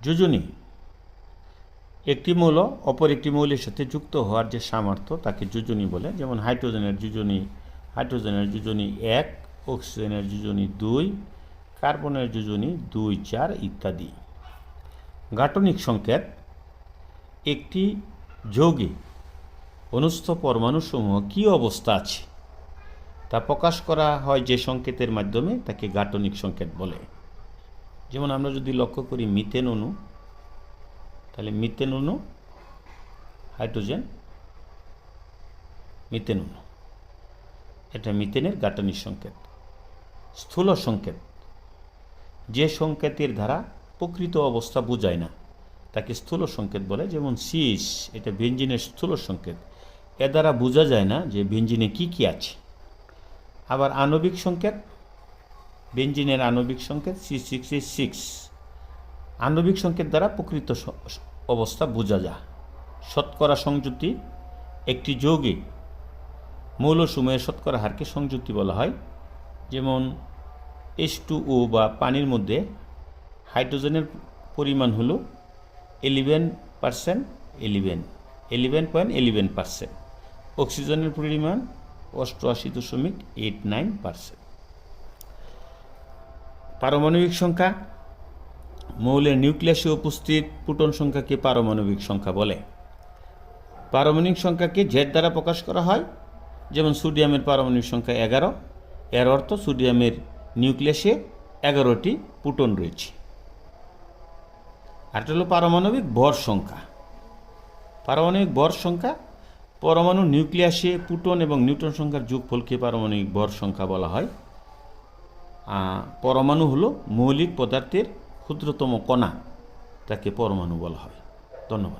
যোজনী। একটি মৌল অপর একটি মৌলের সাথে যুক্ত হওয়ার যে সামর্থ্য, তাকে যোজনী বলে। যেমন হাইড্রোজেনের যোজনী হাইড্রোজেনের যোজনী এক, অক্সিজেনের যোজনী দুই, কার্বনের যোজনী দুই, চার ইত্যাদি। গাঠনিক সংকেত, একটি যৌগে অনুস্থ পরমাণুসমূহ কী অবস্থা আছে? তা প্রকাশ করা হয় যে সংকেতের মাধ্যমে, তাকে গাঠনিক সংকেত বলে। যেমন আমরা যদি লক্ষ্য করি মিথেন অণু, তাহলে মিথেন অণু, হাইড্রোজেন, মিথেন অণু। এটা মিথেনের গাঠনিক সংকেত, স্থূল সংকেত। যে সংকেতের দ্বারা প্রকৃত অবস্থা বোঝায় না, তাকে স্থূল সংকেত বলে। যেমন সিস এটা বেঞ্জিনের স্থূল সংকেত। এ দ্বারা বোঝা যায় না যে বেঞ্জিনে কি কি আছে। আবার আণবিক সংকেত বেঞ্জিনের আণবিক সংকেত সি সিক্স সিক্স আণবিক সংকেত দ্বারা প্রকৃত অবস্থা বোঝা যায়। শতকরা সংযুতি একটি যৌগে মৌলসমূহের শতকরা হারকে সংযুক্তি বলা হয়। যেমন এস টু ও বা পানির মধ্যে হাইড্রোজেনের পরিমাণ হলো eleven percent eleven eleven point eleven percent অক্সিজেনের পরিমাণ অষ্টআশি দশমিক এইট নাইন পার্সেন্ট পারমাণবিক সংখ্যা, মৌলের নিউক্লিয়াসে উপস্থিত প্রোটন সংখ্যাকে পারমাণবিক সংখ্যা বলে। পারমাণবিক সংখ্যাকে জেড দ্বারা প্রকাশ করা হয়, যেমন সোডিয়ামের পারমাণবিক সংখ্যা এগারো, এর অর্থ সোডিয়ামের নিউক্লিয়াসে এগারোটি প্রোটন রয়েছে। আর হলো পারমাণবিক ভর সংখ্যা। পারমাণবিক ভর সংখ্যা, পরমাণু নিউক্লিয়াসে প্রোটন এবং নিউট্রন সংখ্যার যোগফলকে পারমাণবিক ভর সংখ্যা বলা হয়। পরমাণু হলো মৌলিক পদার্থের ক্ষুদ্রতম কণা তাকে পরমাণু বলা হয়। ধন্যবাদ।